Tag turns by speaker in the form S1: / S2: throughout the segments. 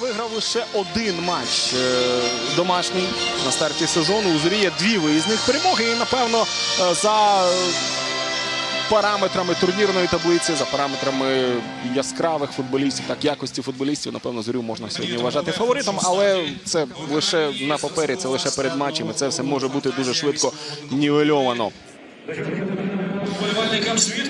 S1: Виграв лише один матч е, домашній на старті сезону. У зорі є дві виїзних перемоги. І, напевно, е, за параметрами турнірної таблиці, за параметрами яскравих футболістів, так якості футболістів, напевно, зорю можна сьогодні вважати фаворитом. Але це лише на папері, це лише перед матчем. І це все може бути дуже швидко нівельовано.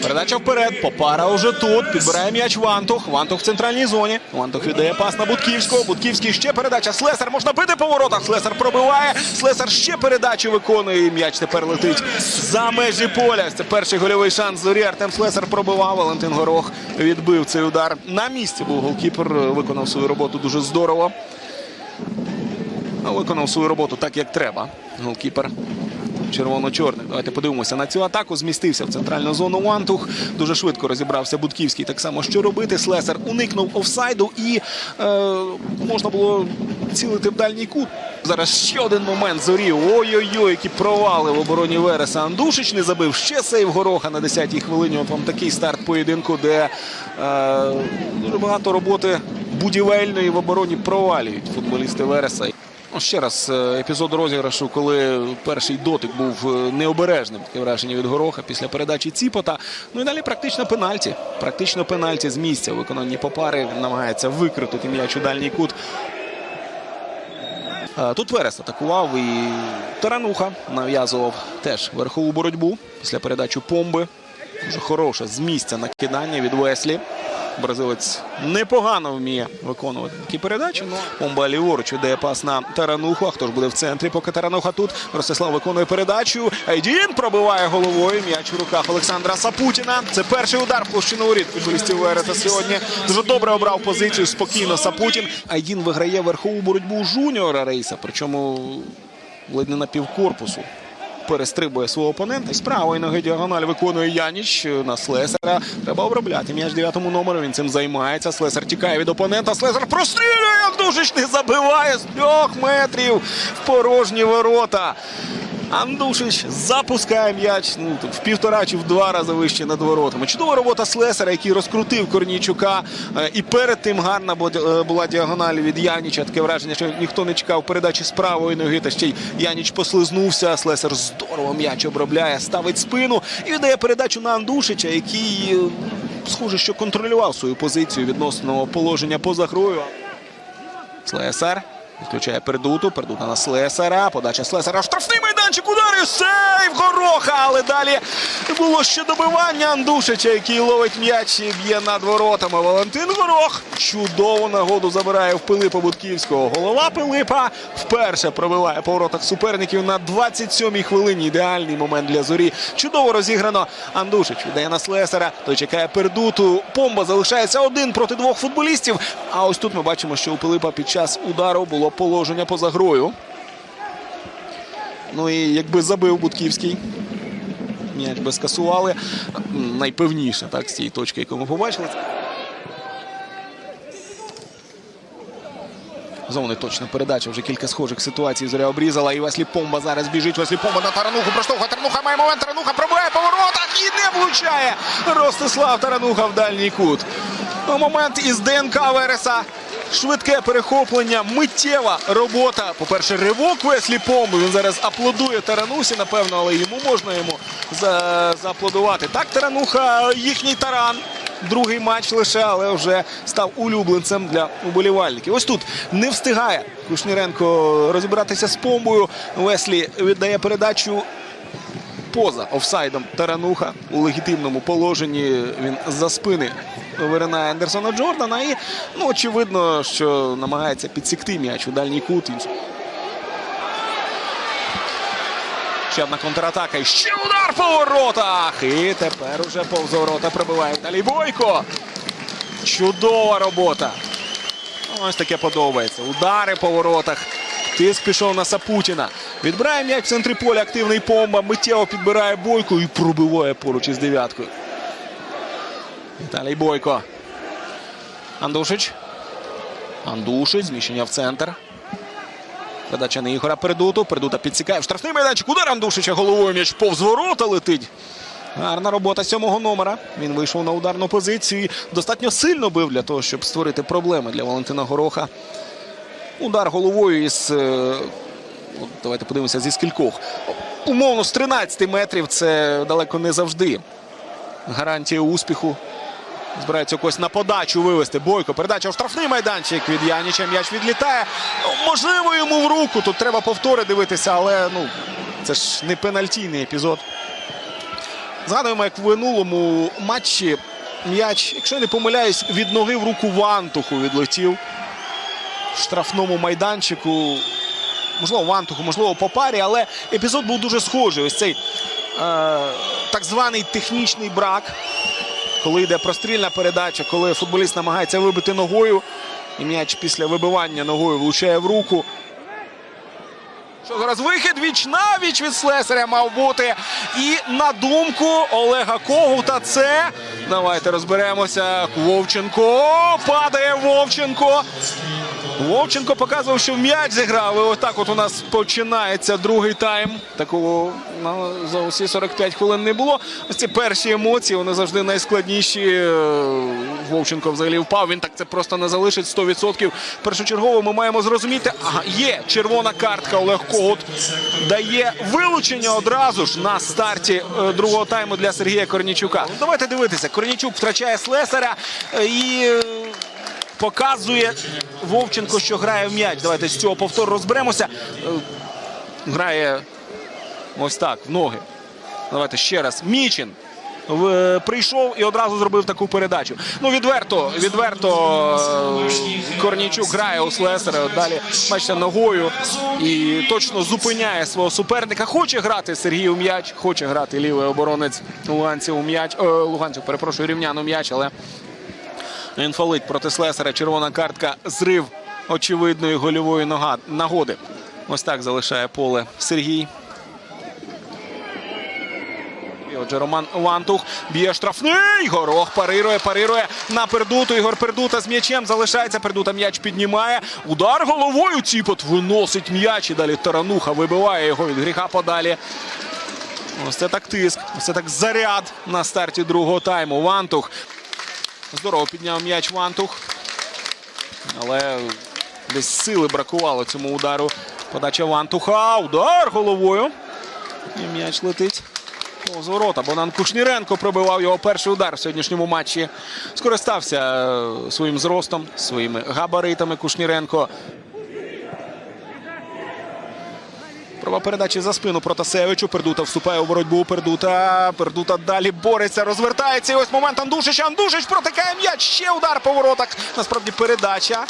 S1: Передача вперед. Попара уже тут. Підбирає м'яч Вантух. Вантух в центральній зоні. Вантух віддає пас на Будківського. Будківський ще передача. Слесар можна бити по воротах. Слесар пробиває. Слесар ще передачу виконує. І м'яч тепер летить за межі поля. Це перший гольовий шанс зорі. Артем Слесар пробивав. Валентин Горох відбив цей удар. На місці був голкіпер. Виконав свою роботу дуже здорово. Виконав свою роботу так, як треба. Голкіпер червоно-чорний. Давайте подивимося на цю атаку. Змістився в центральну зону Вантух. Дуже швидко розібрався Будківський. Так само, що робити. Слесар уникнув офсайду і е, можна було цілити в дальній кут. Зараз ще один момент зорі. Ой-ой-ой, які провали в обороні Вереса. Андушич не забив. Ще сейв гороха на 10-й хвилині. От вам такий старт поєдинку, де е, дуже багато роботи будівельної в обороні провалюють футболісти Вереса. Ну, ще раз е, епізод розіграшу, коли перший дотик був е, необережним. Таке враження від гороха після передачі Ціпота. Ну і далі практично пенальті. Практично пенальті з місця. в Виконанні попари намагається викрутити м'яч у дальній кут. Е, Тут Верес атакував і Тарануха нав'язував теж верхову боротьбу після передачі помби. Дуже хороше з місця накидання від Веслі. Бразилець непогано вміє виконувати такі передачі. Помба ліворуч віддає пас на Тарануху. А хто ж буде в центрі? Поки Тарануха тут. Ростислав виконує передачу. Айдін пробиває головою. М'яч у руках Олександра Сапутіна. Це перший удар площину воріт футболістів Вереса сьогодні. Дуже добре обрав позицію. Спокійно Сапутін. Айдін виграє верхову боротьбу у жуніора рейса. Причому ледь не на півкорпусу перестрибує свого опонента. З правої ноги діагональ виконує Яніч на Слесара. Треба обробляти м'яч дев'ятому номеру. Він цим займається. Слесар тікає від опонента. Слесар прострілює. Не забиває з трьох метрів в порожні ворота. Андушич запускає м'яч ну, в півтора чи в два рази вище над воротами. Чудова робота Слесара, який розкрутив Корнійчука. Е, І перед тим гарна е, була діагональ від Яніча. Таке враження, що ніхто не чекав передачі з правої ноги. Та ще й Яніч послизнувся. Слесар здорово м'яч обробляє, ставить спину і віддає передачу на Андушича, який е, схоже, що контролював свою позицію відносно положення поза грою. Слесар відключає передуту. Передута на Слесара. Подача Слесара. Штрафний майданчик. Удари. Сейв Гороха. Але далі було ще добивання Андушича, який ловить м'яч і б'є над воротами. Валентин Горох. Чудову нагоду забирає в Пилипа Будківського. Голова Пилипа вперше пробиває по воротах суперників на 27-й хвилині. Ідеальний момент для зорі. Чудово розіграно. Андушич віддає на Слесара. Той чекає передуту. Помба залишається один проти двох футболістів. А ось тут ми бачимо, що у Пилипа під час удару було положення поза грою. Ну і якби забив Будківський. М'яч би скасували. Найпевніше, так, з цієї точки, яку ми побачили. Зони точно передача. Вже кілька схожих ситуацій зоря обрізала. І Веслі Помба зараз біжить. Веслі Помба на Тарануху. Проштовхує Тарануха. Має момент. Тарануха пробиває по воротах і не влучає. Ростислав Тарануха в дальній кут. Ну, Момент із ДНК Вереса. Швидке перехоплення, миттєва робота. По-перше, ривок Веслі Помби. Він зараз аплодує Таранусі, напевно, але йому можна йому за- зааплодувати. Так, Тарануха, їхній таран. Другий матч лише, але вже став улюбленцем для уболівальників. Ось тут не встигає Кушніренко розібратися з помбою. Веслі віддає передачу поза офсайдом Тарануха у легітимному положенні. Він за спини виринає Ендерсона Джордана. І ну, очевидно, що намагається підсікти м'яч у дальній кут. Ще одна контратака. І ще удар по воротах. І тепер уже повз ворота прибиває Віталій Бойко. Чудова робота. Ось таке подобається. Удари по воротах. Тиск пішов на Сапутіна. Відбирає м'яч в центрі поля. Активний помба. Миттєво підбирає Бойко і пробиває поруч із дев'яткою. Віталій Бойко. Андушич. Андушич. Зміщення в центр. Передача на Ігора Передуту. Передута підсікає в штрафний майданчик. Удар Андушича головою м'яч повз ворота летить. Гарна робота сьомого номера. Він вийшов на ударну позицію. Достатньо сильно бив для того, щоб створити проблеми для Валентина Гороха. Удар головою із. е, Давайте подивимося зі скількох. Умовно, з 13 метрів це далеко не завжди. Гарантія успіху. Збирається якось на подачу вивести. Бойко. Передача в штрафний майданчик від Яніча. М'яч відлітає. Ну, можливо, йому в руку. Тут треба повтори дивитися, але ну, це ж не пенальтійний епізод. Згадуємо, як в минулому матчі м'яч, якщо не помиляюсь, від ноги в руку Вантуху відлетів в штрафному майданчику. Можливо, Вантуху, можливо, по парі, але епізод був дуже схожий. Ось цей е, так званий технічний брак, коли йде прострільна передача, коли футболіст намагається вибити ногою, і м'яч після вибивання ногою влучає в руку. Що зараз вихід віч на віч від Слесаря мав бути. І на думку Олега Когута це. Давайте розберемося. Вовченко. Падає Вовченко. Вовченко показував, що м'яч зіграв. І отак от у нас починається другий тайм. Такого ну, за усі 45 хвилин не було. Ось ці перші емоції, вони завжди найскладніші. Е, Вовченко взагалі впав. Він так це просто не залишить 100%. Першочергово ми маємо зрозуміти, ага, є червона картка. Олег Когут дає вилучення одразу ж на старті е, другого тайму для Сергія Корнічука. Ну, Давайте дивитися. Корнічук втрачає слесаря е, і. Е, Показує Вовченко, що грає в м'яч. Давайте з цього повтору розберемося. Е, Грає ось так, в ноги. Давайте ще раз. Мічин в- прийшов і одразу зробив таку передачу. Ну, відверто, відверто е, Корнійчук грає у Слесера. Далі, бачите, ногою і точно зупиняє свого суперника. Хоче грати Сергій у м'яч, хоче грати лівий оборонець Луганців у м'яч. Е, Луганців, перепрошую, рівнян у м'яч, але Інфалить проти Слесаря. Червона картка. Зрив очевидної гольової нагоди. Ось так залишає поле Сергій. Отже, Роман Вантух б'є штрафний. Горох парирує, парирує на Пердуту. Ігор Пердута з м'ячем залишається. Пердута м'яч піднімає. Удар головою. Ціпот виносить м'яч. І далі Тарануха вибиває його від гріха подалі. Ось це так тиск. Ось це так заряд на старті другого тайму. Вантух. Здорово підняв м'яч Вантух. Але десь сили бракувало цьому удару. Подача Вантуха. Удар головою. І м'яч летить. Позворота. ворота. Богдан Кушніренко пробивав його перший удар в сьогоднішньому матчі. Скористався своїм зростом, своїми габаритами Кушніренко. Права передачі за спину Протасевичу. Пердута вступає у боротьбу. Пердута. Пердута далі бореться, розвертається. І ось момент Андушич. Андушич протикає м'яч. Ще удар по воротах. Насправді передача.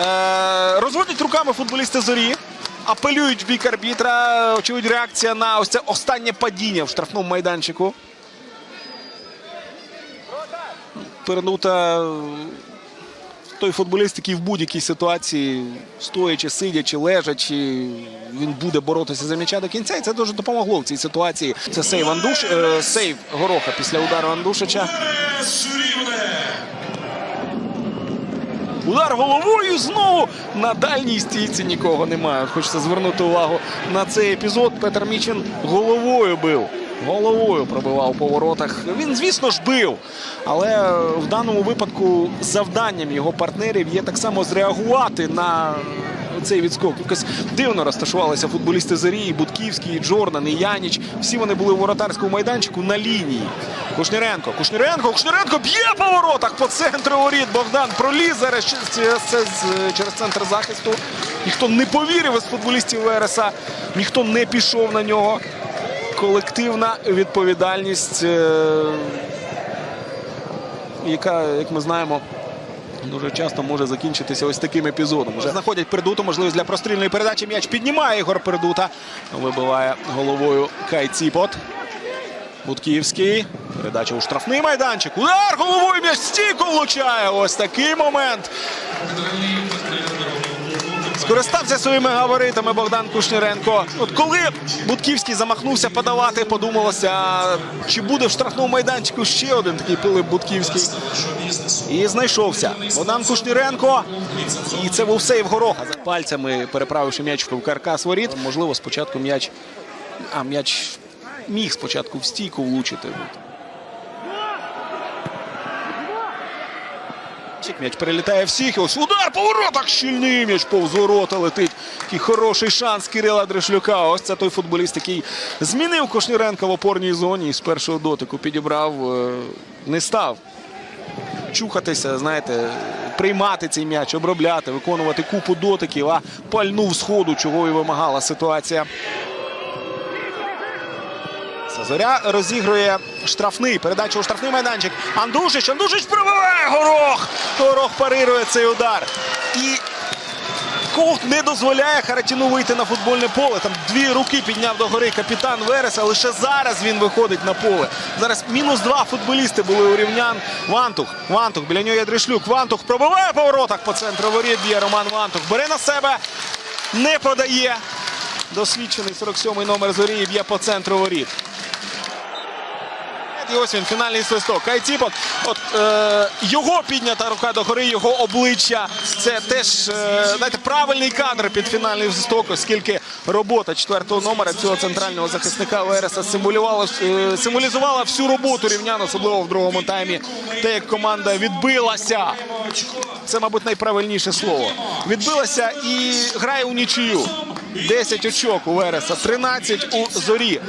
S1: Е, розводять руками футболісти зорі. Апелюють в бік арбітра. Очевидь, реакція на ось це останнє падіння в штрафному майданчику. Пердута той футболіст, який в будь-якій ситуації, стоячи, сидячи, лежачи, він буде боротися за м'яча до кінця. І це дуже допомогло в цій ситуації. Це сейв Андуш, е, сейв Гороха після удару Андушича. Удар головою знову на дальній стійці нікого немає. Хочеться звернути увагу на цей епізод. Петр Мічин головою бив. Головою пробивав по воротах. Він, звісно ж, бив. Але в даному випадку завданням його партнерів є так само зреагувати на цей відскок. Якось дивно розташувалися футболісти Зорі, і Будківський, і Джордан, і Яніч. Всі вони були в воротарському майданчику на лінії. Кушніренко, Кушніренко, Кушніренко б'є по воротах по центру воріт. Богдан проліз зараз через центр захисту. Ніхто не повірив із футболістів Вереса, ніхто не пішов на нього. Колективна відповідальність, е, яка, як ми знаємо, дуже часто може закінчитися ось таким епізодом. Вже знаходять Пердуту, можливість для прострільної передачі. М'яч піднімає Ігор Пердута. Вибиває головою Кай Ціпот. Будківський. Передача у штрафний майданчик. Удар головою м'яч в влучає. Ось такий момент. Скористався своїми габаритами Богдан Кушніренко. От коли Будківський замахнувся подавати, подумалося, чи буде в штрафному майданчику ще один такий Пилип Будківський. І знайшовся. Богдан Кушніренко. І це був сейв гороха. Пальцями переправивши м'яч в каркас воріт. Можливо, спочатку м'яч. А, м'яч міг спочатку в стійку влучити. М'яч перелітає всіх. і Ось удар по воротах. Щільний м'яч повз ворота летить. Такий хороший шанс Кирила Дрешлюка. Ось це той футболіст, який змінив Кошніренка в опорній зоні і з першого дотику підібрав, е, не став чухатися, знаєте, приймати цей м'яч, обробляти, виконувати купу дотиків, а пальнув сходу, чого і вимагала ситуація. Сазоря розігрує штрафний. Передача у штрафний майданчик. Андушич. Андушич пробиває горох. Горох парирує цей удар. І Ковт не дозволяє Харатіну вийти на футбольне поле. Там дві руки підняв до гори капітан Вереса. Лише зараз він виходить на поле. Зараз мінус два футболісти були у рівнян. Вантух. Вантух. Біля нього є Дришлюк. Вантух пробиває по воротах по центру воріт. Б'є Роман Вантух. Бере на себе. Не подає. Досвідчений 47-й номер зорі б'є по центру воріт. І ось він, фінальний свисток. Кайціпок. От е, його піднята рука до гори, його обличчя. Це теж е, знаєте, правильний кадр під фінальний свисток, оскільки робота четвертого номера цього центрального захисника Вереса симулювала, е, символізувала всю роботу рівнян, особливо в другому таймі. Те, як команда відбилася. Це, мабуть, найправильніше слово. Відбилася і грає у нічию. 10 очок у Вереса, 13 у зорі.